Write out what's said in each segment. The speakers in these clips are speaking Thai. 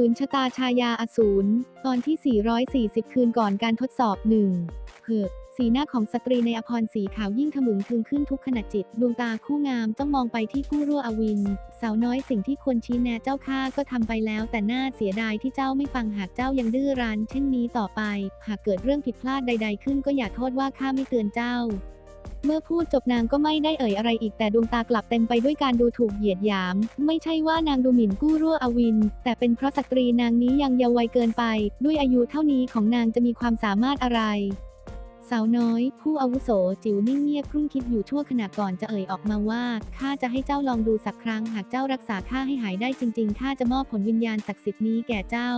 ฝืนชะตาชายาอสูรตอนที่ 440 คืนก่อนการทดสอบหนึ่งเพิกสีหน้าของสตรีในอภรสีขาวยิ่งขมึงทึงขึ้นทุกขณะจิต ดวงตาคู่งามต้องมองไปที่ผู้รั่วอวิน สาวน้อยสิ่งที่ควรชี้แนะเจ้าข้าก็ทำไปแล้ว แต่น่าเสียดายที่เจ้าไม่ฟังหากเจ้ายังดื้อรั้นเช่นนี้ต่อไป หากเกิดเรื่องผิดพลาดใด ๆ ขึ้นก็อย่าโทษว่าข้าไม่เตือนเจ้า เมื่อพูดจบนางก็ไม่ได้เอ่ยอะไรอีกแต่ดวงตากลับเต็มไปด้วยการดูถูกเหยียดหยาม ไม่ใช่ว่านางดูหมิ่นกู้รั่วอวิน แต่เป็นเพราะสตรีนางนี้ยังเยาว์วัยเกินไป ด้วยอายุเท่านี้ของนางจะมีความสามารถอะไร สาวน้อย ผู้อาวุโสจิ๋วนิ่งเงียบครุ่นคิดอยู่ชั่วขณะก่อนจะเอ่ยออกมาว่าข้าจะให้เจ้าลองดูสักครั้งหากเจ้ารักษาข้าให้หายได้จริงๆข้าจะมอบผลวิญญาณศักดิ์สิทธิ์นี้แก่เจ้า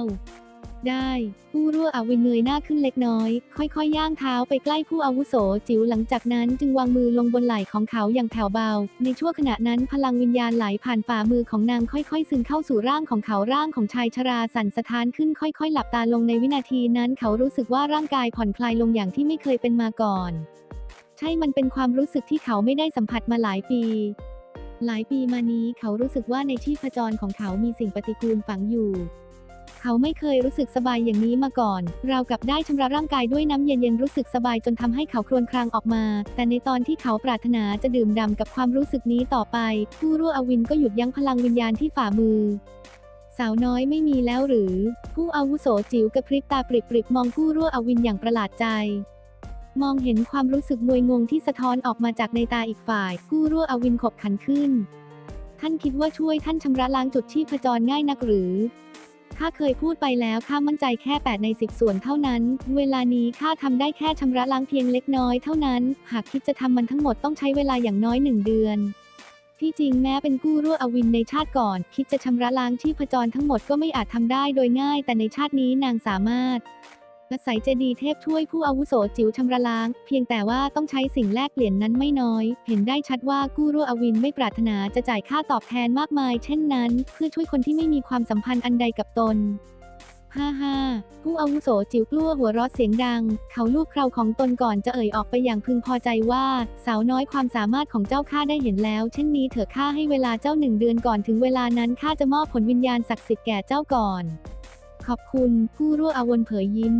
ได้ผู้รั่วอาวินเงยหน้าขึ้นเล็กน้อย ค่อยๆย่างเท้าไปใกล้ผู้อาวุโสจิ๋วหลังจากนั้นจึงวางมือลงบนไหล่ของเขาอย่างแผ่วเบา ในชั่วขณะนั้นพลังวิญญาณไหลผ่านฝ่ามือของนางค่อยๆซึมเข้าสู่ร่างของเขาร่างของชายชราสั่นสะท้านขึ้นค่อยๆ หลับตาลงในวินาทีนั้นเขารู้สึกว่าร่างกายผ่อนคลายลงอย่างที่ไม่เคยเป็นมาก่อน ใช่มันเป็นความรู้สึกที่เขาไม่ได้สัมผัสมาหลายปีหลายปีมานี้เขารู้สึกว่าในชีพจรของเขามีสิ่งปฏิกูลฝังอยู่ เขาไม่เคยรู้สึกสบายอย่างนี้มาก่อน เรากับได้ชำระร่างกายด้วยน้ำเย็นๆรู้สึกสบายจนทำให้เขาครวญครางออกมา แต่ในตอนที่เขาปรารถนาจะดื่มด่ำกับความรู้สึกนี้ต่อไป ผู้รั่วอวินก็หยุดยั้งพลังวิญญาณที่ฝ่ามือสาวน้อยไม่มีแล้วหรือ ผู้อาวุโสจิ๋วกระพริบตาปริบๆมองผู้รั่วอวินอย่างประหลาดใจ มองเห็นความรู้สึกงวยงงที่สะท้อนออกมาจากในตาอีกฝ่าย ผู้รั่วอวินขบขันขึ้น ท่านคิดว่าช่วยท่านชำระล้างจุดชีพจรง่ายนักหรือ ข้าเคยพูดไปแล้วข้ามั่นใจแค่ 8 ใน 10 ส่วนเท่านั้น เวลานี้ข้าทำได้แค่ชำระล้างเพียงเล็กน้อยเท่านั้น หากคิดจะทำมันทั้งหมดต้องใช้เวลาอย่างน้อยหนึ่งเดือนที่จริงแม้เป็นกู้รั่วอวินในชาติก่อน คิดจะชำระล้างชีพจรทั้งหมดก็ไม่อาจทำได้โดยง่าย แต่ในชาตินี้นางสามารถ อาศัยเจดีเทพช่วยผู้อาวุโสจิ๋วชำระล้าง เพียงแต่ว่าต้องใช้สิ่งแลกเปลี่ยนนั้นไม่น้อย เห็นได้ชัดว่ากู้รั่วอวินไม่ปรารถนาจะจ่ายค่าตอบแทนมากมาย เช่นนั้น เพื่อช่วยคนที่ไม่มีความสัมพันธ์อันใดกับตนฮ่าฮ่าผู้อาวุโสจิ๋วกลัวหัวเราะเสียงดัง เขาลูบเคราของตนก่อนจะเอ่ยออกไปอย่างพึงพอใจว่า สาวน้อยความสามารถของเจ้าข้าได้เห็นแล้ว เช่นนี้เถอะข้าให้เวลาเจ้าหนึ่งเดือนก่อนถึงเวลานั้นข้าจะมอบผลวิญญาณศักดิ์สิทธิ์แก่เจ้าก่อน ขอบคุณผู้รั่วอวนเผยยิ้ม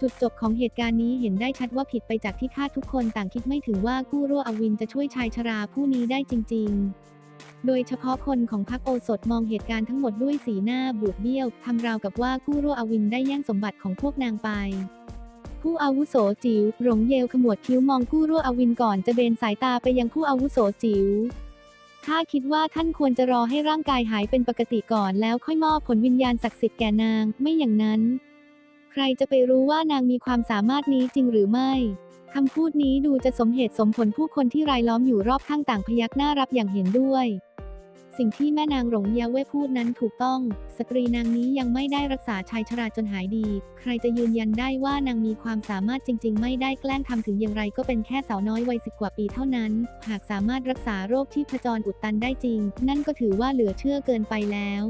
จุดจบของเหตุการณ์นี้เห็นได้ชัดว่าผิดไปจากที่คาดทุกคนต่างคิดไม่ถึงว่ากู้รั่วอวินจะช่วยชายชราผู้นี้ได้จริง ๆ โดยเฉพาะคนของพรรคโอสถมองเหตุการณ์ทั้งหมดด้วยสีหน้าบูดเบี้ยวทำราวกับว่ากู้รั่วอวินได้แย่งสมบัติของพวกนางไปผู้อาวุโสจิ๋วหลงเยลขมวดคิ้วมองกู้รั่วอวินก่อนจะเบนสายตาไปยังผู้อาวุโสจิ๋ว ข้าคิดว่าท่านควรจะรอให้ร่างกายหายเป็นปกติก่อนแล้วค่อยมอบผลวิญญาณศักดิ์สิทธิ์แก่นาง ไม่อย่างนั้น ใครจะไปรู้ว่านางมีความสามารถนี้จริงหรือไม่คำพูดนี้ดูจะสมเหตุสมผลผู้คนที่รายล้อมอยู่รอบข้างต่างพยักหน้ารับอย่างเห็นด้วย สิ่งที่แม่นางหลงเยาเว่พูดนั้นถูกต้อง สตรีนางนี้ยังไม่ได้รักษาชายชราจนหายดี ใครจะยืนยันได้ว่านางมีความสามารถจริง ๆ ไม่ได้แกล้งทำถึงอย่างไรก็เป็นแค่สาวน้อยวัยสิบกว่าปีเท่านั้น หากสามารถรักษาโรคที่ผจรอุดตันได้จริง นั่นก็ถือว่าเหลือเชื่อเกินไปแล้ว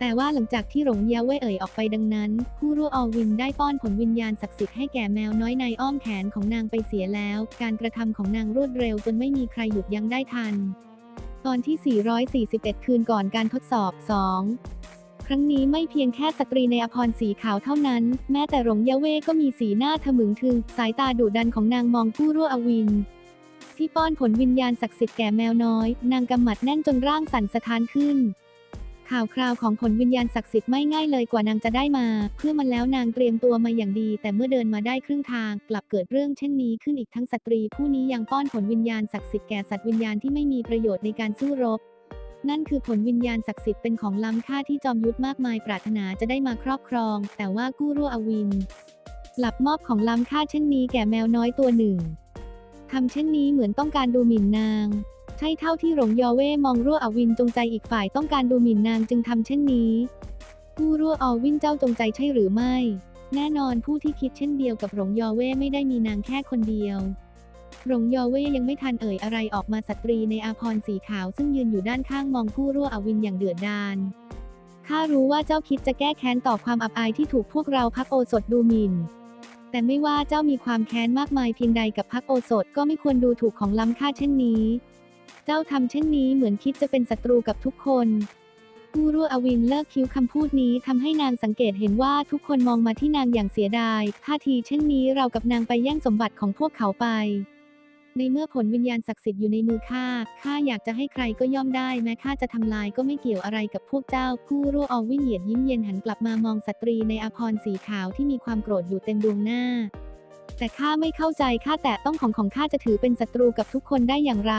แต่ว่าหลังจากที่หลงเยาเว่เอ่ยออกไปดังนั้น ผู้รั่วออวินได้ป้อนผลวิญญาณศักดิ์สิทธิ์ให้แก่แมวน้อยในอ้อมแขนของนางไปเสียแล้ว การกระทำของนางรวดเร็วจนไม่มีใครหยุดยั้งได้ทัน ตอนที่ 441 คืนก่อนการทดสอบ 2 ครั้งนี้ไม่เพียงแค่สตรีในอภรสีขาวเท่านั้น แม้แต่หลงเยะเว่ก็มีสีหน้าทะมึงทึง สายตาดุดันของนางมองผู้รั่วอวิน ที่ป้อนผลวิญญาณศักดิ์สิทธิ์แก่แมวน้อย นางกำหมัดแน่นจนร่างสั่นสะท้านขึ้น ข่าวคราวของผลวิญญาณศักดิ์สิทธิ์ไม่ง่ายเลยกว่านางจะได้มา เพื่อมันแล้วนางเตรียมตัวมาอย่างดี แต่เมื่อเดินมาได้ครึ่งทาง กลับเกิดเรื่องเช่นนี้ขึ้นอีกทั้งสตรี ผู้นี้ยังป้อนผลวิญญาณศักดิ์สิทธิ์แก่สัตว์วิญญาณที่ไม่มีประโยชน์ในการสู้รบ นั่นคือผลวิญญาณศักดิ์สิทธิ์เป็นของล้ำค่าที่จอมยุทธมากมายปรารถนาจะได้มาครอบครอง แต่ว่ากู้รั่วอวินกลับมอบของล้ำค่าเช่นนี้แก่แมวน้อยตัวหนึ่งทำเช่นนี้เหมือนต้องการดูหมิ่นนาง ใช่เท่าที่หลงยอเว่มองรั่วอวินจงใจอีกฝ่ายต้องการดูหมิ่นนางจึงทำเช่นนี้ ผู้รั่วอวินเจ้าจงใจใช่หรือไม่ แน่นอนผู้ที่คิดเช่นเดียวกับหลงยอเว่ไม่ได้มีนางแค่คนเดียวหลงยอเว่ยังไม่ทันเอ่ยอะไรออกมาสตรีในอาพรสีขาวซึ่งยืนอยู่ด้านข้างมองผู้รั่วอวินอย่างเดือดดาลข้ารู้ว่าเจ้าคิดจะแก้แค้นต่อความอับอายที่ถูกพวกเราพักโอสถดูหมิ่น แต่ไม่ว่าเจ้ามีความแค้นมากมายเพียงใดกับพักโอสถก็ไม่ควรดูถูกของล้ำค่าเช่นนี้ เจ้าทำเช่นนี้เหมือนคิดจะเป็นศัตรูกับทุกคนกู้รั่วอวินเลิกคิ้วคำพูดนี้ทำให้นางสังเกตเห็นว่าทุกคนมองมาที่นางอย่างเสียดาย ท่าทีเช่นนี้เรากับนางไปแย่งสมบัติของพวกเขาไป ในเมื่อผลวิญญาณศักดิ์สิทธิ์อยู่ในมือข้า ข้าอยากจะให้ใครก็ย่อมได้แม้ข้าจะทำลายก็ไม่เกี่ยวอะไรกับพวกเจ้ากู้รั่วอวินเหยียดยิ้มเย็นหันกลับมามองสตรีในอภรณ์สีขาวที่มีความโกรธอยู่เต็มดวงหน้า แต่ข้าไม่เข้าใจข้าแต่ต้องของของข้าจะถือเป็นศัตรูกับทุกคนได้อย่างไร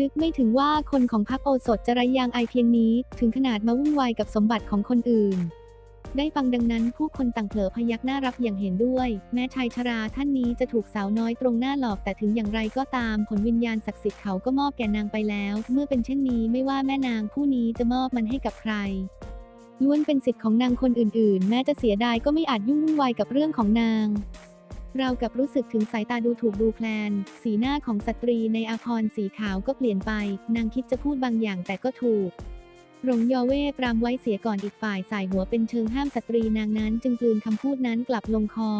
นึกไม่ถึงว่าคนของพรรคโอสถจะไรยางอายเพียงนี้ ถึงขนาดมาวุ่นวายกับสมบัติของคนอื่น ได้ฟังดังนั้นผู้คนต่างเผลอพยักหน้ารับอย่างเห็นด้วย แม้ชายชราท่านนี้จะถูกสาวน้อยตรงหน้าหลอกแต่ถึงอย่างไรก็ตามผลวิญญาณศักดิ์สิทธิ์เขาก็มอบแก่นางไปแล้ว เมื่อเป็นเช่นนี้ไม่ว่าแม่นางผู้นี้จะมอบมันให้กับใครล้วนเป็นสิทธิ์ของนางคนอื่นๆ แม้จะเสียดายก็ไม่อาจยุ่งวุ่นวายกับเรื่องของนาง เรากับรู้สึกถึงสายตาดูถูกดูแคลน สีหน้าของสตรีในอาพรสีขาวก็เปลี่ยนไป นางคิดจะพูดบางอย่างแต่ก็ถูกหลงยอเว่ปรามไว้เสียก่อนอีกฝ่ายสายหัวเป็นเชิงห้ามสตรีนางนั้นจึงกลืนคำพูดนั้นกลับลงคอ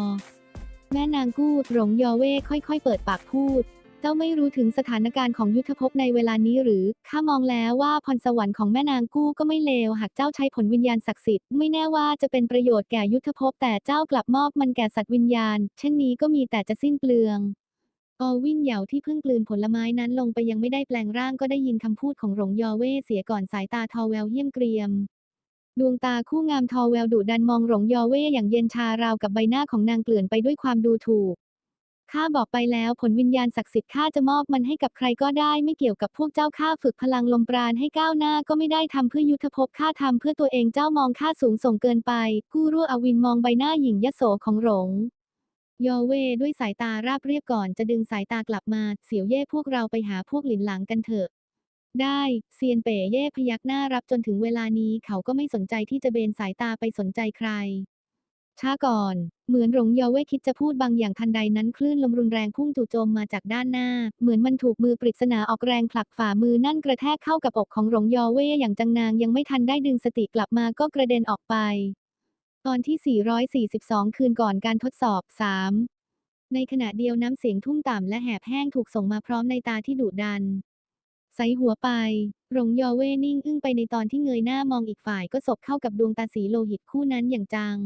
แม่นางกู้หลงยอเว่ค่อยๆ เปิดปากพูด จ้าไม่รู้ถึงสถานการณ์ของยุทธภพในเวลานี้หรือ ข้ามองแล้วว่าพรสวรรค์ของแม่นางกู้ก็ไม่เลว หากเจ้าใช้ผลวิญญาณศักดิ์สิทธิ์ ไม่แน่ว่าจะเป็นประโยชน์แก่ยุทธภพแต่เจ้ากลับมอบมันแก่สัตว์วิญญาณ เช่นนี้ก็มีแต่จะสิ้นเปลืองออวินเหยาที่เพิ่งกลืนผลไม้นั้นลงไปยังไม่ได้แปลงร่างก็ได้ยินคำพูดของหลงยอเว่เสียก่อนสายตาทอแววเยี่ยมเกรียม ดวงตาคู่งามทอแววดุดันมองหลงยอเว่อย่างเย็นชาราวกับใบหน้าของนางเกลื่อนไปด้วยความดูถูก ข้าบอกไปแล้วผลวิญญาณศักดิ์สิทธิ์ข้าจะมอบมันให้กับใครก็ได้ไม่เกี่ยวกับพวกเจ้าข้าฝึกพลังลมปราณให้ก้าวหน้าก็ไม่ได้ทำเพื่อยุทธภพข้าทำเพื่อตัวเองเจ้ามองข้าสูงส่งเกินไป กู้รั่วอวินมองใบหน้าหญิงยโสของหลงยอเวด้วยสายตาราบเรียบก่อนจะดึงสายตากลับมา เสียวเย่พวกเราไปหาพวกหลินหลังกันเถอะ ได้เซียนเป๋เย่พยักหน้ารับจนถึงเวลานี้เขาก็ไม่สนใจที่จะเบนสายตาไปสนใจใครช้าก่อน เหมือนหลงยอเว่คิดจะพูดบางอย่างทันใดนั้นคลื่นลมรุนแรงพุ่งจู่โจมมาจากด้านหน้า เหมือนมันถูกมือปริศนาออกแรงผลักฝ่ามือนั่นกระแทกเข้ากับอกของหลงยอเว่อย่างจังนางยังไม่ทันได้ดึงสติกลับมาก็กระเด็นออกไป ตอนที่ 442 คืนก่อนการทดสอบ 3 ในขณะเดียวน้ำเสียงทุ่มต่ำและแหบแห้งถูกส่งมาพร้อมในตาที่ดุดันใส่หัวไป หลงยอเว่นิ่งอึ้งไปในตอนที่เงยหน้ามองอีกฝ่ายก็สบเข้ากับดวงตาสีโลหิตคู่นั้นอย่างจัง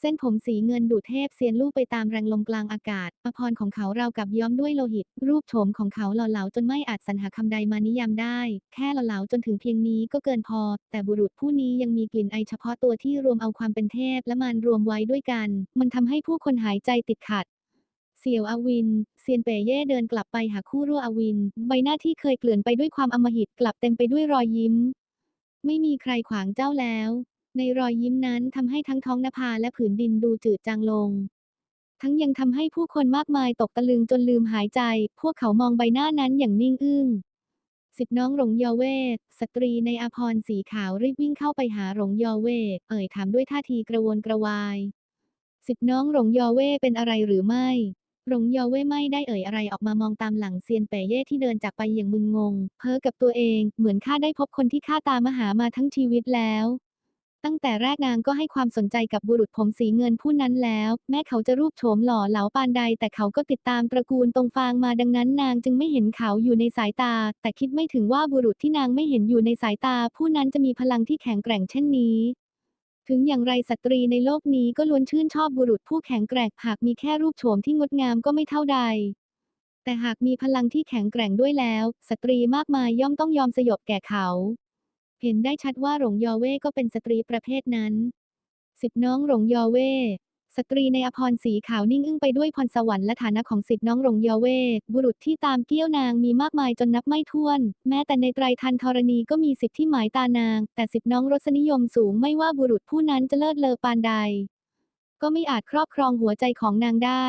เส้นผมสีเงินดูเทพเซียนลู่ไปตามแรงลมกลางอากาศอภรของเขาเรากับย้อมด้วยโลหิต รูปโฉมของเขาหล่อเหลาจนไม่อาจสรรหาคำใดมานิยามได้ แค่หล่อเหลาจนถึงเพียงนี้ก็เกินพอ แต่บุรุษผู้นี้ยังมีกลิ่นไอเฉพาะตัวที่รวมเอาความเป็นเทพและมารรวมไว้ด้วยกัน มันทำให้ผู้คนหายใจติดขัดเสี่ยวอวิน เซียนเป่เย่เดินกลับไปหาคู่รั่วอวิน ใบหน้าที่เคยเกลื่อนไปด้วยความอมหิตกลับเต็มไปด้วยรอยยิ้ม ไม่มีใครขวางเจ้าแล้ว ในรอยยิ้มนั้นทำให้ทั้งท้องนภาและผืนดินดูจืดจางลง ทั้งยังทำให้ผู้คนมากมายตกตะลึงจนลืมหายใจ พวกเขามองใบหน้านั้นอย่างนิ่งอึ้งสิทธิน้องหลงยอเวทสตรีในอาพรสีขาวรีบวิ่งเข้าไปหาหลงยอเวทเอ่ยถามด้วยท่าทีกระวนกระวาย สิทธิน้องหลงยอเวเป็นอะไรหรือไม่หลงยอเว่ไม่ได้เอ่ยอะไรออกมามองตามหลังเซียนเป่เย่ที่เดินจากไปอย่างมึนงง เพ้อกับตัวเอง เหมือนข้าได้พบคนที่ข้าตามมาหามาทั้งชีวิตแล้ว ตั้งแต่แรกนางก็ให้ความสนใจกับบุรุษผมสีเงินผู้นั้นแล้ว แม้เขาจะรูปโฉมหล่อเหลาปานใด แต่เขาก็ติดตามตระกูลตรงฟางมาดังนั้นนางจึงไม่เห็นเขาอยู่ในสายตา แต่คิดไม่ถึงว่าบุรุษที่นางไม่เห็นอยู่ในสายตา ผู้นั้นจะมีพลังที่แข็งแกร่งเช่นนี้ถึงอย่างไรสตรีในโลกนี้ก็ล้วนชื่นชอบบุรุษผู้แข็งแกร่งหากมีแค่รูปโฉมที่งดงามก็ไม่เท่าใด แต่หากมีพลังที่แข็งแกร่งด้วยแล้ว สตรีมากมายย่อมต้องยอมสยบแก่เขา เห็นได้ชัดว่าหลงยอเว่ก็เป็นสตรีประเภทนั้น สิทธิน้องหลงยอเว่สตรีในอภรสีขาวนิ่งอึ้งไปด้วยพรสวรรค์และฐานะของสิทธิน้องหลงยอเว่บุรุษที่ตามเกี้ยวนางมีมากมายจนนับไม่ถ้วน แม้แต่ในไตรทันธรณีก็มีสิทธิที่หมายตานาง แต่สิทธิน้องรสนิยมสูงไม่ว่าบุรุษผู้นั้นจะเลิศเลอปานใด ก็ไม่อาจครอบครองหัวใจของนางได้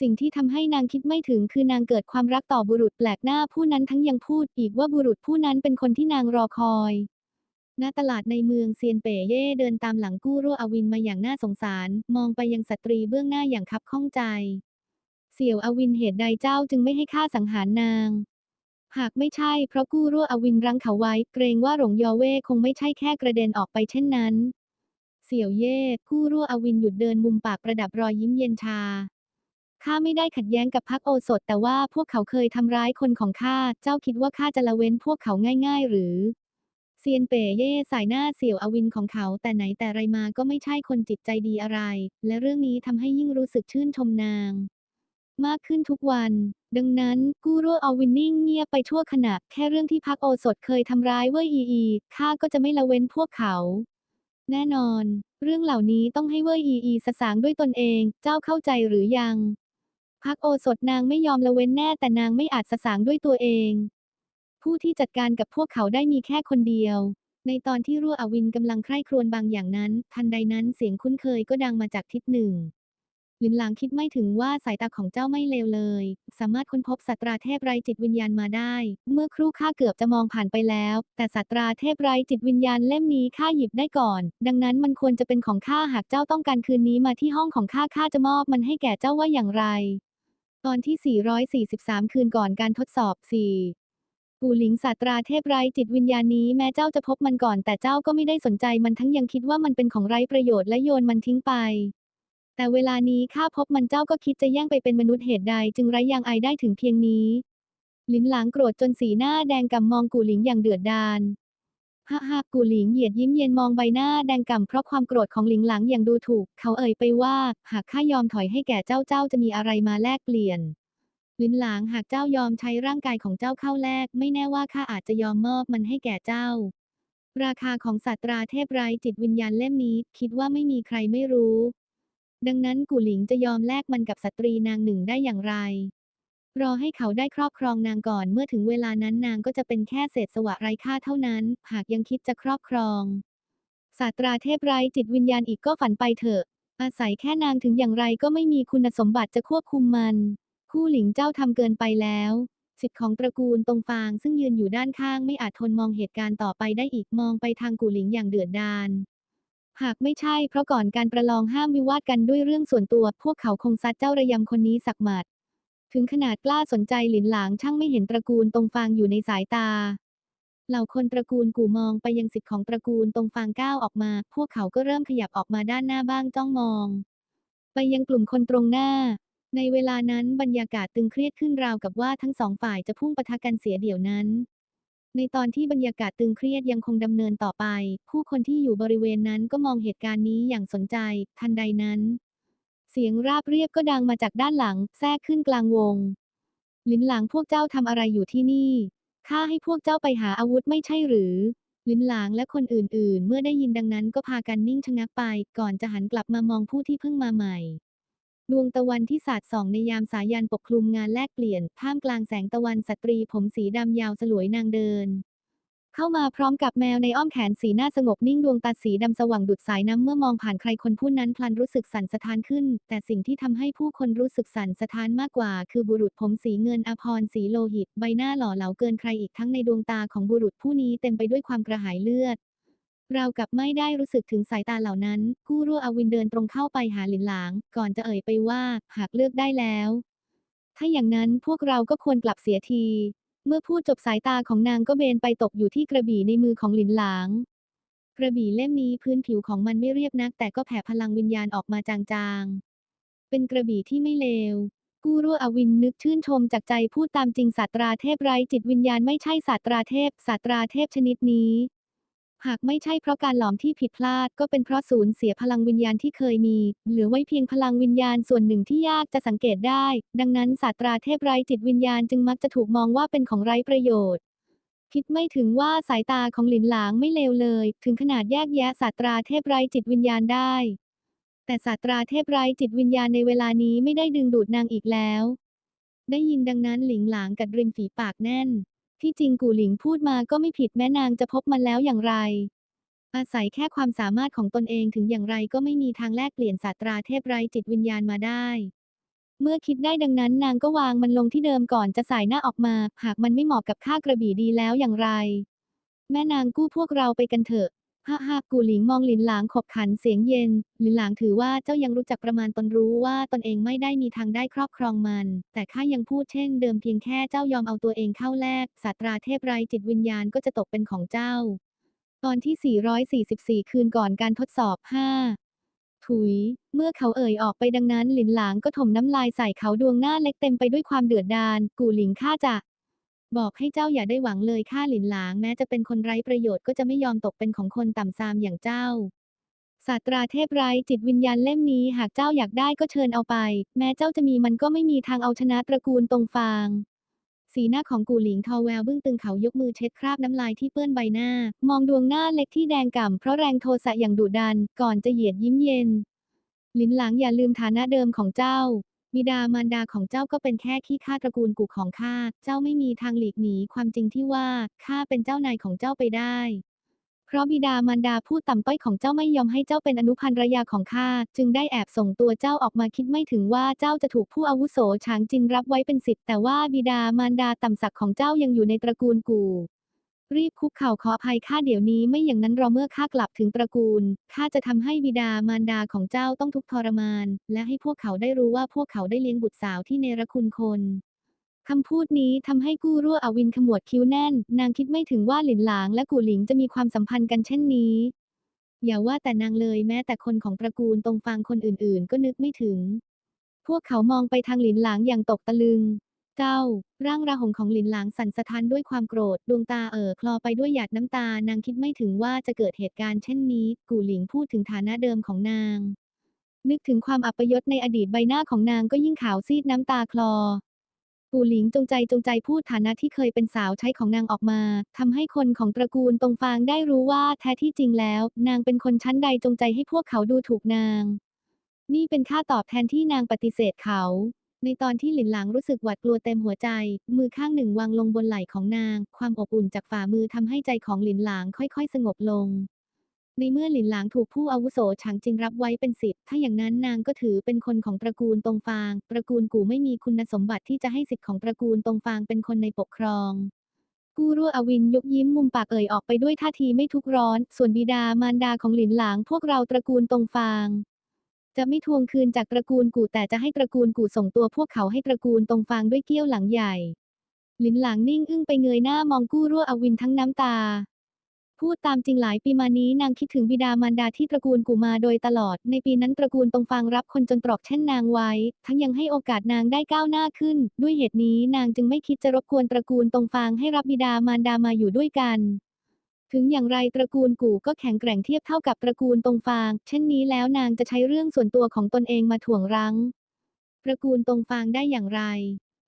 สิ่งที่ทำให้นางคิดไม่ถึงคือนางเกิดความรักต่อบุรุษแปลกหน้าผู้นั้นทั้งยังพูดอีกว่าบุรุษผู้นั้นเป็นคนที่นางรอคอย ณตลาดในเมืองเซียนเป่เย่เดินตามหลังกู้รั่วอวินมาอย่างน่าสงสาร มองไปยังสตรีเบื้องหน้าอย่างคับข้องใจ เสี่ยวอวินเหตุใดเจ้าจึงไม่ให้ข้าสังหารนาง หากไม่ใช่เพราะกู้รั่วอวินรั้งเขาไว้ เกรงว่าหลงยอเว่คงไม่ใช่แค่กระเด็นออกไปเช่นนั้น เสี่ยวเย่กู้รั่วอวินหยุดเดินมุมปากประดับรอยยิ้มเย็นชาข้าไม่ได้ขัดแย้งกับพักโอสถ แต่ว่าพวกเขาเคยทำร้ายคนของข้า เจ้าคิดว่าข้าจะละเว้นพวกเขาง่าย ๆ หรือ เซียนเป๋เย่สายหน้าเสี่ยวอวินของเขาแต่ไหนแต่ไรมาก็ไม่ใช่คนจิตใจดีอะไร และเรื่องนี้ทำให้ยิ่งรู้สึกชื่นชมนาง มากขึ้นทุกวัน ดังนั้นกูรั่วอวินนิ่งเงียบไปชั่วขณะ แค่เรื่องที่พักโอสถเคยทำร้ายเว่ยอีอีข้าก็จะไม่ละเว้นพวกเขา แน่นอน เรื่องเหล่านี้ต้องให้เว่ยอีอีสสางด้วยตนเอง เจ้าเข้าใจหรือยัง พักโอสถนางไม่ยอมละเว้นแน่แต่นางไม่อาจสสางด้วยตัวเอง ผู้ที่จัดการกับพวกเขาได้มีแค่คนเดียว ในตอนที่รั่วอวินกำลังใคร่ครวญบางอย่างนั้น ทันใดนั้นเสียงคุ้นเคยก็ดังมาจากทิศหนึ่งลินหลางคิดไม่ถึงว่าสายตาของเจ้าไม่เลวเลย สามารถค้นพบสัตราเทพไรจิตวิญญาณมาได้ เมื่อครู่ข้าเกือบจะมองผ่านไปแล้ว แต่สัตราเทพไรจิตวิญญาณเล่มนี้ข้าหยิบได้ก่อน ดังนั้นมันควรจะเป็นของข้าหากเจ้าต้องการคืนนี้มาที่ห้องของข้าข้าจะมอบมันให้แก่เจ้าว่าอย่างไร ตอนที่ 443 คืนก่อนการทดสอบ 4 ปู่หลิงศาสตราเทพไร้จิตวิญญาณนี้แม้เจ้าจะพบมันก่อน แต่เจ้าก็ไม่ได้สนใจมันทั้งยังคิดว่ามันเป็นของไร้ประโยชน์และโยนมันทิ้งไป แต่เวลานี้ข้าพบมันเจ้าก็คิดจะแย่งไปเป็นมนุษย์เหตุใด จึงไร้ยางอายได้ถึงเพียงนี้ ลินหลางโกรธจนสีหน้าแดงกำมองกูหลิงอย่างเดือดดาลฮ่าฮ่ากูหลิงเหยียดยิ้มเย็นมองใบหน้าแดงก่ำเพราะความโกรธของหลิงหลางอย่างดูถูก เขาเอ่ยไปว่า หากข้ายอมถอยให้แก่เจ้าเจ้าจะมีอะไรมาแลกเปลี่ยน ลินหลางหากเจ้ายอมใช้ร่างกายของเจ้าเข้าแลกไม่แน่ว่าข้าอาจจะยอมมอบมันให้แก่เจ้า ราคาของศาสตราเทพไร้จิตวิญญาณเล่มนี้ คิดว่าไม่มีใครไม่รู้ ดังนั้นกูหลิงจะยอมแลกมันกับสตรีนางหนึ่งได้อย่างไร รอให้เขาได้ครอบครองนางก่อนเมื่อถึงเวลานั้นนางก็จะเป็นแค่เศษสวะไร้ค่าเท่านั้น หากยังคิดจะครอบครองศาสตราเทพไร้จิตวิญญาณอีกก็ฝันไปเถอะ อาศัยแค่นางถึงอย่างไรก็ไม่มีคุณสมบัติจะควบคุมมัน คู่หลิงเจ้าทำเกินไปแล้วสิทธิ์ของตระกูลตรงฟางซึ่งยืนอยู่ด้านข้างไม่อาจทนมองเหตุการณ์ต่อไปได้อีกมองไปทางกูหลิงอย่างเดือดดาลหากไม่ใช่เพราะก่อนการประลองห้ามวิวาทกันด้วยเรื่องส่วนตัว พวกเขาคงซัดเจ้าระยำคนนี้สักหมัด ถึงขนาดกล้าสนใจหลินหลางช่างไม่เห็นตระกูลตรงฟางอยู่ในสายตา เหล่าคนตระกูลกูมองไปยังสิทธิ์ของตระกูลตรงฟางก้าวออกมา พวกเขาก็เริ่มขยับออกมาด้านหน้าบ้างจ้องมอง ไปยังกลุ่มคนตรงหน้า ในเวลานั้นบรรยากาศตึงเครียดขึ้นราวกับว่าทั้งสองฝ่ายจะพุ่งปะทะกันเสียเดี๋ยวนั้น ในตอนที่บรรยากาศตึงเครียดยังคงดำเนินต่อไป ผู้คนที่อยู่บริเวณนั้นก็มองเหตุการณ์นี้อย่างสนใจ ทันใดนั้น เสียงราบเรียบก็ดังมาจากด้านหลัง แทรกขึ้นกลางวง ลินหลางพวกเจ้าทำอะไรอยู่ที่นี่ข้าให้พวกเจ้าไปหาอาวุธไม่ใช่หรือลินหลางและคนอื่นๆ เมื่อได้ยินดังนั้นก็พากันนิ่งชะงักไป ก่อนจะหันกลับมามองผู้ที่เพิ่งมาใหม่ ดวงตะวันที่สาดส่องในยามสายันปกคลุมงานแลกเปลี่ยน ท่ามกลางแสงตะวันสตรีผมสีดำยาวสลวยนางเดิน เข้ามาพร้อมกับแมวในอ้อมแขนสีหน้าสงบนิ่งดวงตาสีดำสว่างดุดสายน้ำเมื่อมองผ่านใครคนผู้นั้นพลันรู้สึกสั่นสะท้านขึ้น แต่สิ่งที่ทำให้ผู้คนรู้สึกสั่นสะท้านมากกว่า คือบุรุษผมสีเงินอภรสีโลหิต ใบหน้าหล่อเหลาเกินใครอีกทั้งในดวงตาของบุรุษผู้นี้เต็มไปด้วยความกระหายเลือด เรากับไม่ได้รู้สึกถึงสายตาเหล่านั้น กู้รั่วอวินเดินตรงเข้าไปหาหลินหลาง ก่อนจะเอ่ยไปว่า หากเลือกได้แล้ว ถ้าอย่างนั้นพวกเราก็ควรกลับเสียที เมื่อพูดจบสายตาของนางก็เบนไปตกอยู่ที่กระบี่ในมือของหลินหลาง กระบี่เล่มนี้พื้นผิวของมันไม่เรียบนัก แต่ก็แผ่พลังวิญญาณออกมาจางๆ เป็นกระบี่ที่ไม่เลวกู้รั่วอวินนึกชื่นชมจากใจพูดตามจริงศาสตราเทพไร้จิตวิญญาณไม่ใช่ศาสตราเทพศาสตราเทพชนิดนี้ หากไม่ใช่เพราะการหลอมที่ผิดพลาดก็เป็นเพราะสูญเสียพลังวิญญาณที่เคยมี เหลือไว้เพียงพลังวิญญาณส่วนหนึ่งที่ยากจะสังเกตได้ ดังนั้นศาสตราเทพไร้จิตวิญญาณจึงมักจะถูกมองว่าเป็นของไร้ประโยชน์ คิดไม่ถึงว่าสายตาของหลินหลางไม่เลวเลย ถึงขนาดแยกแยะศาสตราเทพไร้จิตวิญญาณได้ แต่ศาสตราเทพไร้จิตวิญญาณในเวลานี้ไม่ได้ดึงดูดนางอีกแล้ว ได้ยินดังนั้นหลิงหลางกัดริมฝีปากแน่น ที่จริงกูหลิงพูดมาก็ไม่ผิดแม่นางจะพบมันแล้วอย่างไร อาศัยแค่ความสามารถของตนเองถึงอย่างไรก็ไม่มีทางแลกเปลี่ยนศาสตราเทพไร้จิตวิญญาณมาได้ เมื่อคิดได้ดังนั้นนางก็วางมันลงที่เดิมก่อนจะสายหน้าออกมา หากมันไม่เหมาะกับข้ากระบี่ดีแล้วอย่างไร แม่นางกู้พวกเราไปกันเถอะ ฮ่าฮ่ากูหลิงมองหลินหลางขบขันเสียงเย็น หลินหลางถือว่าเจ้ายังรู้จักประมาณตนรู้ว่าตนเองไม่ได้มีทางได้ครอบครองมัน แต่ข้ายังพูดเช่นเดิมเพียงแค่เจ้ายอมเอาตัวเองเข้าแลกศาตราเทพไรจิตวิญญาณก็จะตกเป็นของเจ้า ตอนที่ 444 คืนก่อนการทดสอบ 5 ถุย เมื่อเขาเอ่ยออกไปดังนั้นหลินหลางก็ถมน้ำลายใส่เขาดวงหน้าเล็กเต็มไปด้วยความเดือดดาล กูหลิงข้าจะ บอกให้เจ้าอย่าได้หวังเลยข้าหลินหลางแม้จะเป็นคนไร้ประโยชน์ก็จะไม่ยอมตกเป็นของคนต่ำซามอย่างเจ้าศาสตราเทพไร้จิตวิญญาณเล่มนี้หากเจ้าอยากได้ก็เชิญเอาไป แม้เจ้าจะมีมันก็ไม่มีทางเอาชนะตระกูลตรงฟาง สีหน้าของกูหลิงทอแววบึ้งตึงเขายกมือเช็ดคราบน้ำลายที่เปื้อนใบหน้า มองดวงหน้าเล็กที่แดงก่ำเพราะแรงโทสะอย่างดุดัน ก่อนจะเหยียดยิ้มเย็นหลินหลางอย่าลืมฐานะเดิมของเจ้า บิดามารดาของเจ้าก็เป็นแค่ขี้ข้าตระกูลกูของข้า เจ้าไม่มีทางหลีกหนีความจริงที่ว่าข้าเป็นเจ้านายของเจ้าไปได้ เพราะบิดามารดาผู้ต่ำต้อยของเจ้าไม่ยอมให้เจ้าเป็นอนุพันธรยาของข้าจึงได้แอบส่งตัวเจ้าออกมาคิดไม่ถึงว่าเจ้าจะถูกผู้อาวุโสฉางจินรับไว้เป็นสิทธิ์แต่ว่าบิดามารดาต่ำศักดิ์ของเจ้ายังอยู่ในตระกูลกู รีบคุกเข่าขออภัยข้าเดี๋ยวนี้ไม่อย่างนั้นรอเมื่อข้ากลับถึงตระกูลข้าจะทำให้บิดามารดาของเจ้าต้องทุกข์ทรมาน และให้พวกเขาได้รู้ว่าพวกเขาได้เลี้ยงบุตรสาวที่เนรคุณคนคำพูดนี้ทำให้กู้รั่วอวินขมวดคิ้วแน่น นางคิดไม่ถึงว่าหลินหลางและกูหลิงจะมีความสัมพันธ์กันเช่นนี้ อย่าว่าแต่นางเลยแม้แต่คนของตระกูลตรงฟางคนอื่นๆ ก็นึกไม่ถึง พวกเขามองไปทางหลินหลางอย่างตกตะลึง เจ้า ร่างระหงของหลินหลางสั่นสะท้านด้วยความโกรธ ดวงตาเอ่อคลอไปด้วยหยาดน้ำตา นางคิดไม่ถึงว่าจะเกิดเหตุการณ์เช่นนี้ กูหลิงพูดถึงฐานะเดิมของนาง นึกถึงความอัปยศในอดีตใบหน้าของนางก็ยิ่งขาวซีดน้ำตาคลอ กูหลิงจงใจจงใจพูดฐานะที่เคยเป็นสาวใช้ของนางออกมาทำให้คนของตระกูลตรงฟางได้รู้ว่าแท้ที่จริงแล้ว นางเป็นคนชั้นใดจงใจให้พวกเขาดูถูกนาง นี่เป็นค่าตอบแทนที่นางปฏิเสธเขา ในตอนที่หลินหลางรู้สึกหวาดกลัวเต็มหัวใจ มือข้างหนึ่งวางลงบนไหล่ของนาง ความอบอุ่นจากฝ่ามือทำให้ใจของหลินหลางค่อยๆ สงบลง ในเมื่อหลินหลางถูกผู้อาวุโสฉางจินรับไว้เป็นสิทธิ์ ถ้าอย่างนั้นนางก็ถือเป็นคนของตระกูลตรงฟาง ตระกูลกูไม่มีคุณสมบัติที่จะให้สิทธิ์ของตระกูลตรงฟางเป็นคนในปกครองกูรั่วอวินยกยิ้มมุมปากเอ่ยออกไปด้วยท่าทีไม่ทุกร้อน ส่วนบิดามารดาของหลินหลางพวกเราตระกูลตรงฟาง จะไม่ทวงคืนจากตระกูลกูแต่จะให้ตระกูลกูส่งตัวพวกเขาให้ตระกูลตรงฟางด้วยเกี้ยวหลังใหญ่หลินหลางนิ่งอึ้งไปเงยหน้ามองกู้รั่วอวินทั้งน้ำตา พูดตามจริงหลายปีมานี้นางคิดถึงบิดามารดาที่ตระกูลกูมาโดยตลอด ในปีนั้นตระกูลตรงฟางรับคนจนตรอกเช่นนางไว้ ทั้งยังให้โอกาสนางได้ก้าวหน้าขึ้น ด้วยเหตุนี้นางจึงไม่คิดจะรบกวนตระกูลตรงฟางให้รับบิดามารดามาอยู่ด้วยกัน ถึงอย่างไรตระกูลกู่ก็แข็งแกร่งเทียบเท่ากับตระกูลตรงฟาง เช่นนี้แล้วนางจะใช้เรื่องส่วนตัวของตนเองมาถ่วงรั้ง ตระกูลตรงฟางได้อย่างไร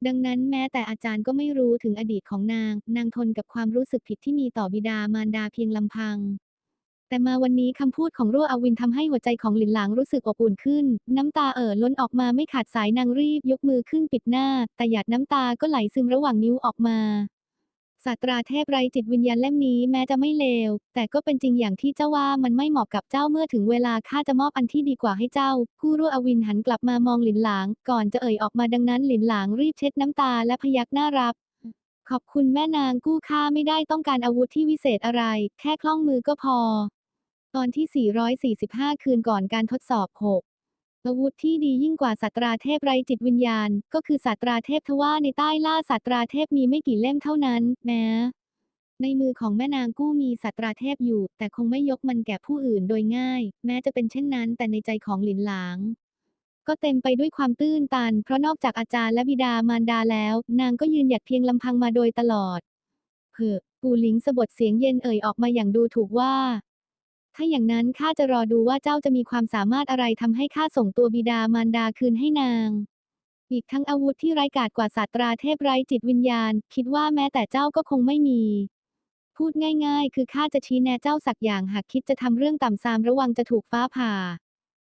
ดังนั้นแม้แต่อาจารย์ก็ไม่รู้ถึงอดีตของนาง นางทนกับความรู้สึกผิดที่มีต่อบิดามารดาเพียงลำพังแต่มาวันนี้คำพูดของรั่วอวินทำให้หัวใจของหลินหลางรู้สึกอบอุ่นขึ้น น้ำตาเอ่อล้นออกมาไม่ขาดสายนางรีบ ยกมือขึ้นปิดหน้า แต่หยาดน้ำตาก็ไหลซึมระหว่างนิ้วออกมา ศาสตราเทพไรจิตวิญญาณเล่มนี้แม้จะไม่เลว แต่ก็เป็นจริงอย่างที่เจ้าว่ามันไม่เหมาะกับเจ้าเมื่อถึงเวลาข้าจะมอบอันที่ดีกว่าให้เจ้ากู้รั่วอวินหันกลับมามองหลินหลาง ก่อนจะเอ่ยออกมาดังนั้นหลินหลางรีบเช็ดน้ำตาและพยักหน้ารับ ขอบคุณแม่นางกู้ข้าไม่ได้ต้องการอาวุธที่วิเศษอะไร แค่คล่องมือก็พอ ตอนที่ 445 คืนก่อนการทดสอบ 6 อาวุธที่ดียิ่งกว่าศาสตราเทพไรจิตวิญญาณ ก็คือศาสตราเทพทว่าในใต้ล่าศาสตราเทพมีไม่กี่เล่มเท่านั้นแม้ในมือของแม่นางกู้มีศาสตราเทพอยู่ แต่คงไม่ยกมันแก่ผู้อื่นโดยง่าย แม้จะเป็นเช่นนั้น แต่ในใจของหลินหลาง ก็เต็มไปด้วยความตื้นตัน เพราะนอกจากอาจารย์และบิดามารดาแล้ว นางก็ยืนหยัดเพียงลำพังมาโดยตลอดเฮ้อปูหลิงสะบดเสียงเย็นเอ่ยออกมาอย่างดูถูกว่า ถ้าอย่างนั้นข้าจะรอดูว่าเจ้าจะมีความสามารถอะไรทำให้ข้าส่งตัวบิดามารดาคืนให้นาง อีกทั้งอาวุธที่ไร้กาจกว่าศาสตราเทพไร้จิตวิญญาณ คิดว่าแม้แต่เจ้าก็คงไม่มี พูดง่าย ๆ คือข้าจะชี้แนะเจ้าสักอย่างหากคิดจะทำเรื่องต่ำซามระวังจะถูกฟ้าผ่า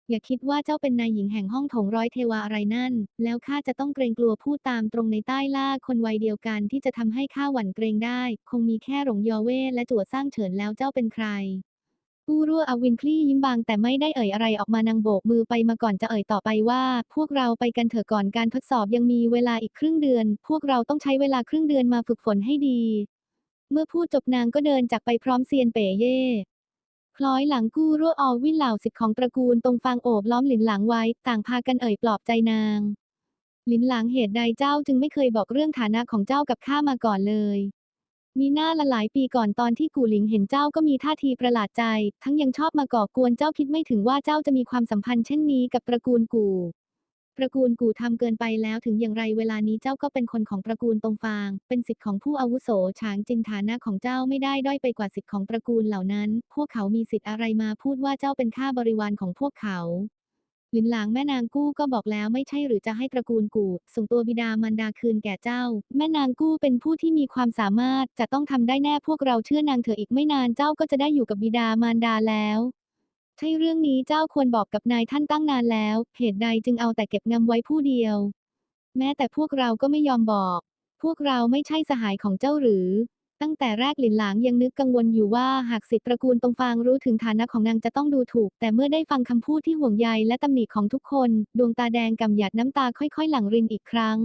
อย่าคิดว่าเจ้าเป็นนายหญิงแห่งห้องโถงร้อยเทวาอะไรนั่น แล้วข้าจะต้องเกรงกลัวพูดตามตรงในใต้ล่าคนวัยเดียวกันที่จะทำให้ข้าหวั่นเกรงได้ คงมีแค่หลงยอเว่และจั่วสร้างเฉินแล้วเจ้าเป็นใคร ผู้รั่วอวินคลี่ยิ้มบางแต่ไม่ได้เอ่ยอะไรออกมานางโบกมือไปมาก่อนจะเอ่ยต่อไปว่า พวกเราไปกันเถอะก่อนการทดสอบยังมีเวลาอีกครึ่งเดือน พวกเราต้องใช้เวลาครึ่งเดือนมาฝึกฝนให้ดี เมื่อพูดจบนางก็เดินจากไปพร้อมเซียนเป๋เย่คล้อยหลังกู้รั่วอวินเหล่าสิทธิ์ของตระกูลตรงฟางโอบล้อมหลินหลังไว้ ต่างพากันเอ่ยปลอบใจนาง หลินหลังเหตุใดเจ้าจึงไม่เคยบอกเรื่องฐานะของเจ้ากับข้ามาก่อนเลย มีหน้าละหลายปีก่อนตอนที่กูหลิงเห็นเจ้าก็มีท่าทีประหลาดใจ ทั้งยังชอบมาก่อกวนเจ้าคิดไม่ถึงว่าเจ้าจะมีความสัมพันธ์เช่นนี้กับตระกูลกูตระกูลกู่ทำเกินไปแล้วถึงอย่างไรเวลานี้เจ้าก็เป็นคนของตระกูลตรงฟาง เป็นสิทธิ์ของผู้อาวุโสฉางจินฐานะของเจ้าไม่ได้ด้อยไปกว่าสิทธิ์ของตระกูลเหล่านั้น พวกเขามีสิทธิ์อะไรมาพูดว่าเจ้าเป็นข้าบริวารของพวกเขา ลินหลางแม่นางกู้ก็บอกแล้วไม่ใช่หรือจะให้ตระกูลกู่ส่งตัวบิดามารดาคืนแก่เจ้า แม่นางกู้เป็นผู้ที่มีความสามารถจะต้องทำได้แน่พวกเราเชื่อนางเถออีกไม่นานเจ้าก็จะได้อยู่กับบิดามารดาแล้วใช่เรื่องนี้เจ้าควรบอกกับนายท่านตั้งนานแล้ว เหตุใดจึงเอาแต่เก็บงำไว้ผู้เดียว แม้แต่พวกเราก็ไม่ยอมบอก พวกเราไม่ใช่สหายของเจ้าหรือ ตั้งแต่แรกหลินหลางยังนึกกังวลอยู่ว่าหากสิทธิตระกูลตรงฟางรู้ถึงฐานะของนางจะต้องดูถูก แต่เมื่อได้ฟังคำพูดที่ห่วงใยและตำหนิของทุกคน ดวงตาแดงกำหยัดน้ำตาค่อยๆ หลั่งรินอีกครั้ง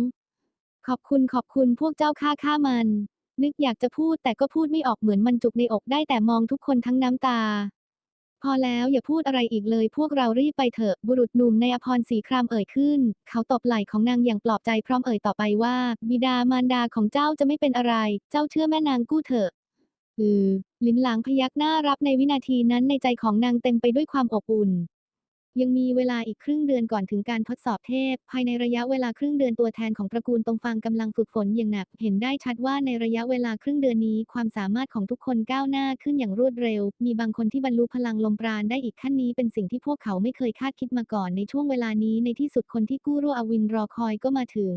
ขอบคุณขอบคุณพวกเจ้าข้าข้ามัน นึกอยากจะพูดแต่ก็พูดไม่ออกเหมือนมันจุกในอกได้แต่มองทุกคนทั้งน้ำตา พอแล้วอย่าพูดอะไรอีกเลยพวกเรารีบไปเถอะ บุรุษหนุ่มในอภรสีครามเอ่ยขึ้น เขาตบไหล่ของนางอย่างปลอบใจพร้อมเอ่ยต่อไปว่า บิดามารดาของเจ้าจะไม่เป็นอะไร เจ้าเชื่อแม่นางกู้เถอะอือ ลิ้นหลังพยักหน้ารับในวินาทีนั้นในใจของนางเต็มไปด้วยความอบอุ่น ยังมีเวลาอีกครึ่งเดือนก่อนถึงการทดสอบเทพ ภายในระยะเวลาครึ่งเดือนตัวแทนของตระกูลตรงฟางกำลังฝึกฝนอย่างหนัก เห็นได้ชัดว่าในระยะเวลาครึ่งเดือนนี้ ความสามารถของทุกคนก้าวหน้าขึ้นอย่างรวดเร็ว มีบางคนที่บรรลุพลังลมปราณได้อีกขั้นนี้เป็นสิ่งที่พวกเขาไม่เคยคาดคิดมาก่อนในช่วงเวลานี้ในที่สุดคนที่กู้รั่วอวินรอคอยก็มาถึง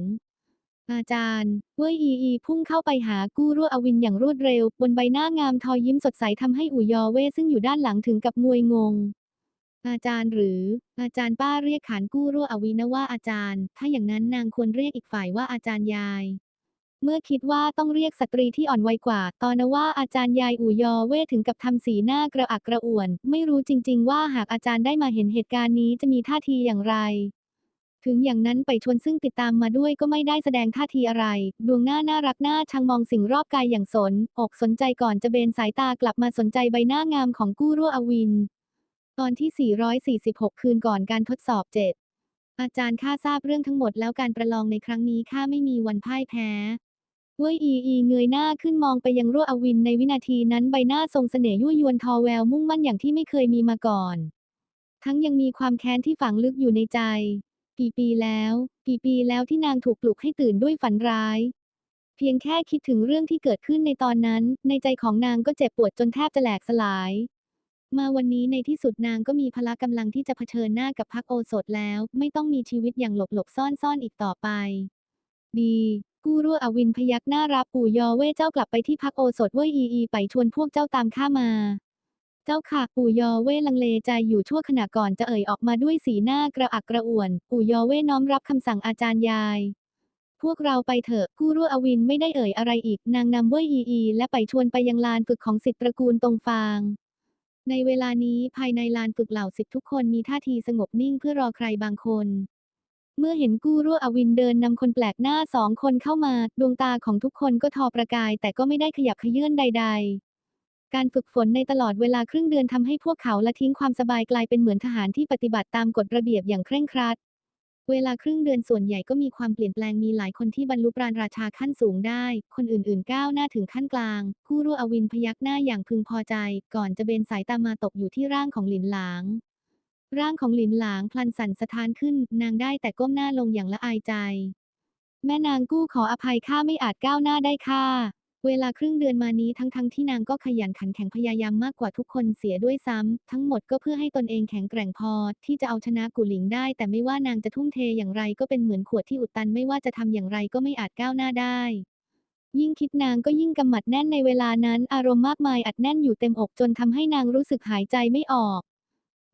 อาจารย์เว่ยอีอีพุ่งเข้าไปหากู้รั่วอวินอย่างรวดเร็ว บนใบหน้างามทอยยิ้มสดใสทำให้อู่ยอเว่ซึ่งอยู่ด้านหลังถึงกับงวยงง อาจารย์หรือ อาจารย์ป้าเรียกขานกู้รั่วอวินะว่าอาจารย์ ถ้าอย่างนั้นนางควรเรียกอีกฝ่ายว่าอาจารย์ยาย เมื่อคิดว่าต้องเรียกสตรีที่อ่อนวัยกว่า ตอนนว่าอาจารย์ยายอู่ยอเวถึงกับทำสีหน้ากระอักกระอ่วน ไม่รู้จริง ๆ ว่าหากอาจารย์ได้มาเห็นเหตุการณ์นี้จะมีท่าทีอย่างไร ถึงอย่างนั้นไปชวนซึ่งติดตามมาด้วยก็ไม่ได้แสดงท่าทีอะไร ดวงหน้าน่ารักหน่าชังมองสิ่งรอบกายอย่างสน อกสนใจก่อนจะเบนสายตากลับมาสนใจใบหน้างามของกู้รั่วอวิน ตอนที่ 446 คืนก่อนการทดสอบ 7 อาจารย์ข้าทราบเรื่องทั้งหมดแล้วการประลองในครั้งนี้ข้าไม่มีวันพ่ายแพ้เว่ยอีอีเงยหน้าขึ้นมองไปยังรั่วอวินในวินาทีนั้นใบหน้าทรงเสน่ห์ยั่วยวนทอแววมุ่งมั่นอย่างที่ไม่เคยมีมาก่อน ทั้งยังมีความแค้นที่ฝังลึกอยู่ในใจ กี่ปีแล้ว กี่ปีแล้วที่นางถูกปลุกให้ตื่นด้วยฝันร้าย เพียงแค่คิดถึงเรื่องที่เกิดขึ้นในตอนนั้น ในใจของนางก็เจ็บปวดจนแทบจะแหลกสลาย มาวันนี้ในที่สุดนางก็มีพละกำลังที่จะเผชิญหน้ากับพักโอสถแล้ว ไม่ต้องมีชีวิตอย่างหลบหลบซ่อนซ่อนอีกต่อไป ดีกู้รั่วอวินพยักหน้ารับปู่ยอเว่เจ้ากลับไปที่พักโอสถเว่ยอีอีไปชวนพวกเจ้าตามข้ามา เจ้าค่ะปู่ยอเว่ลังเลใจอยู่ชั่วขณะก่อนจะเอ่ยออกมาด้วยสีหน้ากระอักกระอ่วน ปู่ยอเว่น้อมรับคำสั่งอาจารย์ยายพวกเราไปเถอะกู้รั่วอวินไม่ได้เอ่ยอะไรอีก นางนำเว่ยอีอี และไปชวนไปยังลานฝึกของสิทธิตระกูลตรงฟาง ในเวลานี้ภายในลานฝึกเหล่าสิบทุกคนมีท่าทีสงบนิ่งเพื่อรอใครบางคน เมื่อเห็นกู้รั่วอวินเดินนำคนแปลกหน้าสองคนเข้ามา ดวงตาของทุกคนก็ทอประกาย แต่ก็ไม่ได้ขยับขยื่นใด ๆ การฝึกฝนในตลอดเวลาครึ่งเดือนทำให้พวกเขาละทิ้งความสบายกลายเป็นเหมือนทหารที่ปฏิบัติตามกฎระเบียบอย่างเคร่งครัด เวลาครึ่งเดือนส่วนใหญ่ก็มีความเปลี่ยนแปลงมีหลายคนที่บรรลุปราณราชาขั้นสูงได้ คนอื่นๆก้าวหน้าถึงขั้นกลางกู้รั่วอวินพยักหน้าอย่างพึงพอใจ ก่อนจะเบนสายตามาตกอยู่ที่ร่างของหลินหลาง ร่างของหลินหลางพลันสั่นสะท้านขึ้น นางได้แต่ก้มหน้าลงอย่างละอายใจ แม่นางกู้ขออภัยข้าไม่อาจก้าวหน้าได้ค่ะ เวลาครึ่งเดือนมานี้ทั้งๆทที่นางก็ขยันขันแข็งพยายามมากกว่าทุกคนเสียด้วยซ้ำ ทั้งหมดก็เพื่อให้ตนเองแข็งแกร่งพอ ที่จะเอาชนะกุหลิงได้ แต่ไม่ว่านางจะทุ่มเทอย่างไรก็เป็นเหมือนขวดที่อุดตันไม่ว่าจะทำอย่างไรก็ไม่อาจก้าวหน้าได้ ยิ่งคิดนางก็ยิ่งกำหมัดแน่นในเวลานั้น อารมณ์มากมายอัดแน่นอยู่เต็มอกจนทำให้นางรู้สึกหายใจไม่ออก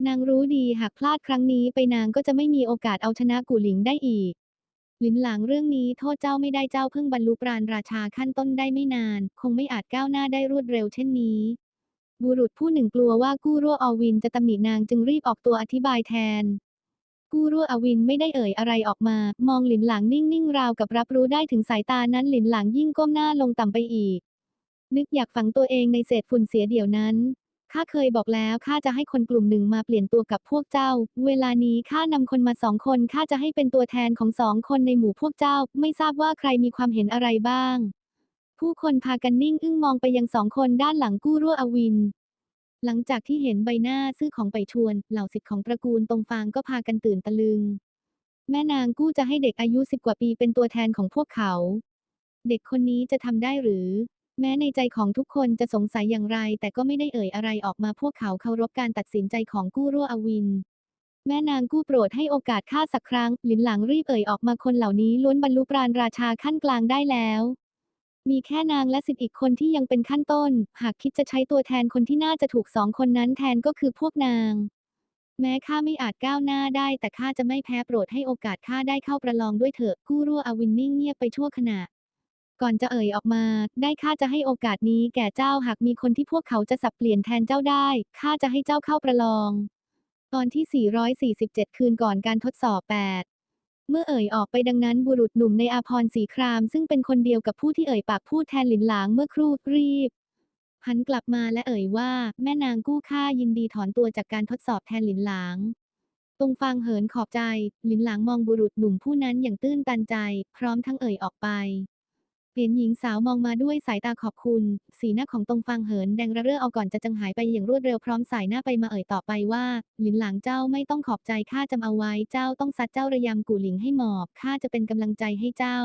นางรู้ดีหากพลาดครั้งนี้ไปนางก็จะไม่มีโอกาสเอาชนะกุหลิงได้อีก หลินหลางเรื่องนี้โทษเจ้าไม่ได้เจ้าเพิ่งบรรลุปราณราชาขั้นต้นได้ไม่นาน คงไม่อาจก้าวหน้าได้รวดเร็วเช่นนี้ บุรุษผู้หนึ่งกลัวว่ากู้รั่วอวินจะตำหนินางจึงรีบออกตัวอธิบายแทน กู้รั่วอวินไม่ได้เอ่ยอะไรออกมา มองหลินหลางนิ่งๆราวกับรับรู้ได้ถึงสายตานั้นหลินหลางยิ่งก้มหน้าลงต่ำไปอีก นึกอยากฝังตัวเองในเศษฝุ่นเสียเดี๋ยวนั้น ข้าเคยบอกแล้วข้าจะให้คนกลุ่มหนึ่งมาเปลี่ยนตัวกับพวกเจ้า เวลานี้ข้านำคนมาสองคนข้าจะให้เป็นตัวแทนของสองคนในหมู่พวกเจ้า ไม่ทราบว่าใครมีความเห็นอะไรบ้าง ผู้คนพากันนิ่งอึ้งมองไปยังสองคนด้านหลังกู้รั่วอวิน หลังจากที่เห็นใบหน้าซื่อของไปชวน เหล่าสิทธิ์ของตระกูลตรงฟางก็พากันตื่นตะลึง แม่นางกู้จะให้เด็กอายุสิบกว่าปีเป็นตัวแทนของพวกเขา เด็กคนนี้จะทำได้หรือ แม้ในใจของทุกคนจะสงสัยอย่างไร แต่ก็ไม่ได้เอ่ยอะไรออกมาพวกเขาเคารพการตัดสินใจของกู้รั่วอวิน แม่นางกู้โปรดให้โอกาสข้าสักครั้ง หลินหลังรีบเอ่ยออกมาคนเหล่านี้ล้วนบรรลุปราณราชาขั้นกลางได้แล้ว มีแค่นางและสิทธิ์อีกคนที่ยังเป็นขั้นต้น หากคิดจะใช้ตัวแทนคนที่น่าจะถูกสองคนนั้นแทนก็คือพวกนาง แม้ข้าไม่อาจก้าวหน้าได้ แต่ข้าจะไม่แพ้โปรดให้โอกาสข้าได้เข้าประลองด้วยเถอะกู้รั่วอวินนิ่งเงียบไปชั่วขณะ ก่อนจะเอ่ยออกมา ได้ข้าจะให้โอกาสนี้แก่เจ้าหากมีคนที่พวกเขาจะสับเปลี่ยนแทนเจ้าได้ ข้าจะให้เจ้าเข้าประลอง ตอนที่ 447 คืนก่อนการทดสอบ 8เมื่อเอ่ยออกไปดังนั้นบุรุษหนุ่มในอาพรสีคราม ซึ่งเป็นคนเดียวกับผู้ที่เอ่ยปากพูดแทนหลินหลางเมื่อครู่รีบหันกลับมาและเอ่ยว่า แม่นางกู้ข้ายินดีถอนตัวจากการทดสอบแทนหลินหลางตรงฟางเหินขอบใจ หลินหลางมองบุรุษหนุ่มผู้นั้นอย่างตื้นตันใจ พร้อมทั้งเอ่ยออกไป เห็นหญิงสาวมองมาด้วยสายตาขอบคุณ สีหน้าของตรงฟางเหินแดงระเรื่อเอาก่อนจะจังหายไปอย่างรวดเร็วพร้อมสายหน้าไปมาเอ่ยต่อไปว่า หลินหลางเจ้าไม่ต้องขอบใจข้าจำเอาไว้เจ้าต้องซัดเจ้าระยำกู่หลิงให้หมอบข้าจะเป็นกำลังใจให้เจ้า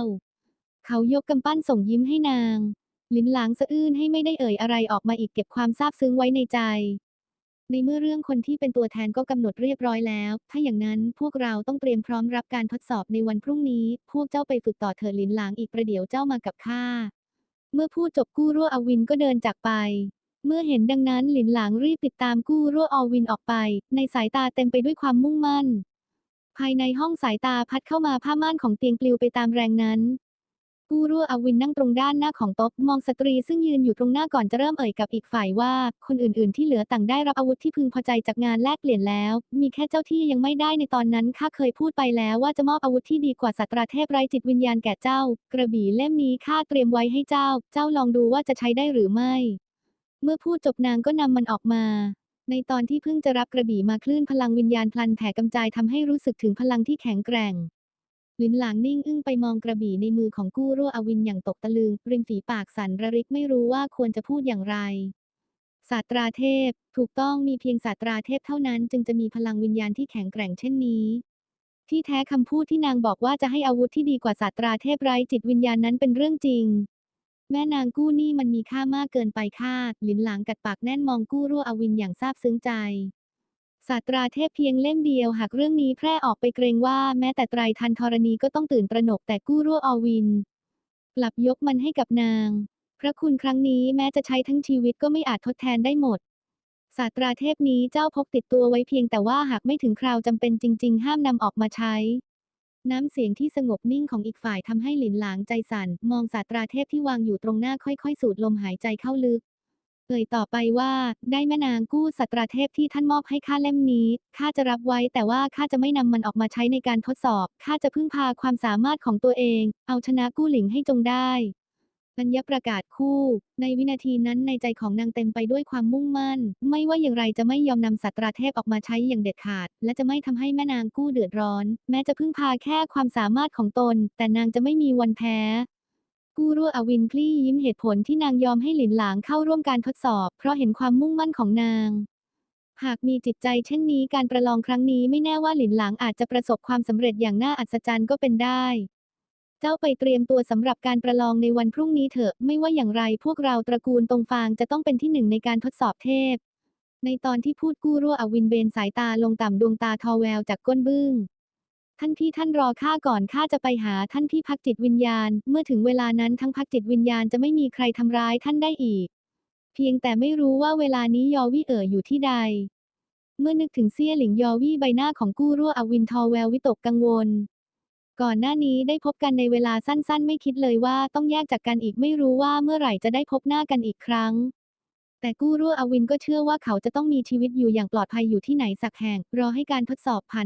เขายกกำปั้นส่งยิ้มให้นาง หลินหลางสะอื้นให้ไม่ได้เอ่ยอะไรออกมาอีกเก็บความซาบซึ้งไว้ในใจ ในเมื่อเรื่องคนที่เป็นตัวแทนก็กำหนดเรียบร้อยแล้ว ถ้าอย่างนั้นพวกเราต้องเตรียมพร้อมรับการทดสอบในวันพรุ่งนี้ พวกเจ้าไปฝึกต่อเถิดหลินหลางอีกประเดี๋ยวเจ้ามากับข้า เมื่อพูดจบกู้รั่วอวินก็เดินจากไป เมื่อเห็นดังนั้นหลินหลางรีบติดตามกู้รั่วอวินออกไป ในสายตาเต็มไปด้วยความมุ่งมั่น ภายในห้องสายตาพัดเข้ามาผ้าม่านของเตียงปลิวไปตามแรงนั้น กู้รั่วอวินนั่งตรงด้านหน้าของโต๊ะมองสตรีซึ่งยืนอยู่ตรงหน้าก่อนจะเริ่มเอ่ยกับอีกฝ่ายว่า คนอื่นๆ ที่เหลือต่างได้รับอาวุธที่พึงพอใจจากงานแลกเปลี่ยนแล้ว มีแค่เจ้าที่ยังไม่ได้ในตอนนั้นข้าเคยพูดไปแล้วว่าจะมอบอาวุธที่ดีกว่าสัตราเทพไร้จิตวิญญาณแก่เจ้า กระบี่เล่มนี้ข้าเตรียมไว้ให้เจ้า เจ้าลองดูว่าจะใช้ได้หรือไม่ เมื่อพูดจบนางก็นำมันออกมาในตอนที่เพิ่งจะรับกระบี่มาคลื่นพลังวิญญาณพลันแผ่กำจายทำให้รู้สึกถึงพลังที่แข็งแกร่ง ลินหลางนิ่งอึ้งไปมองกระบี่ในมือของกู้รั่วอวินอย่างตกตะลึง ริมฝีปากสันระริกไม่รู้ว่าควรจะพูดอย่างไรศาสตราเทพ ถูกต้องมีเพียงศาสตราเทพเท่านั้นจึงจะมีพลังวิญญาณที่แข็งแกร่งเช่นนี้ ที่แท้คำพูดที่นางบอกว่าจะให้อาวุธที่ดีกว่าศาสตราเทพไร้จิตวิญญาณนั้นเป็นเรื่องจริง แม่นางกู้นี่มันมีค่ามากเกินไปค่าหลินหลางกัดปากแน่นมองกู้รั่วอวินอย่างซาบซึ้งใจ ศาสตราเทพเพียงเล่มเดียวหากเรื่องนี้แพร่ออกไปเกรงว่าแม้แต่ไตรทันธรณีก็ต้องตื่นตระหนกแต่กู้รั่วอวิน กลับยกมันให้กับนาง พระคุณครั้งนี้แม้จะใช้ทั้งชีวิตก็ไม่อาจทดแทนได้หมดศาสตราเทพนี้เจ้าพกติดตัวไว้เพียงแต่ว่าหากไม่ถึงคราวจำเป็นจริง ๆ ห้ามนำออกมาใช้ น้ำเสียงที่สงบนิ่งของอีกฝ่ายทำให้หลินหลางใจสั่น มองศาสตราเทพที่วางอยู่ตรงหน้าค่อยๆ สูดลมหายใจเข้าลึก เอ่ยต่อไปว่า ได้แม่นางกู้ศาสตราเทพที่ท่านมอบให้ข้าเล่มนี้ข้าจะรับไว้แต่ว่าข้าจะไม่นำมันออกมาใช้ในการทดสอบข้าจะพึ่งพาความสามารถของตัวเอง เอาชนะกู้หลิงให้จงได้ปัญญาประกาศคู่ ในวินาทีนั้นในใจของนางเต็มไปด้วยความมุ่งมั่น ไม่ว่าอย่างไรจะไม่ยอมนำศาสตราเทพออกมาใช้อย่างเด็ดขาด และจะไม่ทำให้แม่นางกู้เดือดร้อน แม้จะพึ่งพาแค่ความสามารถของตน แต่นางจะไม่มีวันแพ้ รั่วอวินคลี่ยิ้มเหตุผลที่นางยอมให้หลินหลางเข้าร่วมการทดสอบ เพราะเห็นความมุ่งมั่นของนาง หากมีจิตใจเช่นนี้การประลองครั้งนี้ไม่แน่ว่าหลินหลางอาจจะประสบความสำเร็จอย่างน่าอัศจรรย์ก็เป็นได้ เจ้าไปเตรียมตัวสำหรับการประลองในวันพรุ่งนี้เถอะ ไม่ว่าอย่างไรพวกเราตระกูลตรงฟางจะต้องเป็นที่หนึ่งในการทดสอบเทพ ในตอนที่พูดกู้รั่วอวินเบนสายตาลงต่ำดวงตาทอแววจากก้นบึ้ง ท่านพี่ท่านรอข้าก่อนข้าจะไปหาท่านพี่พักจิตวิญญาณ เมื่อถึงเวลานั้นทั้งพักจิตวิญญาณจะไม่มีใครทำร้ายท่านได้อีก เพียงแต่ไม่รู้ว่าเวลานี้ยอวี่เอ๋ออยู่ที่ใด เมื่อนึกถึงเซี่ยหลิงยอวี่ใบหน้าของกู้รั่วอวินทอแวววิตกกังวล ก่อนหน้านี้ได้พบกันในเวลาสั้นๆ ไม่คิดเลยว่าต้องแยกจากกันอีกไม่รู้ว่าเมื่อไหร่จะได้พบหน้ากันอีกครั้งแต่กู้รั่วอวินก็เชื่อว่าเขาจะต้องมีชีวิตอยู่อย่างปลอดภัยอยู่ที่ไหนสักแห่ง รอให้การทดสอบผ่าน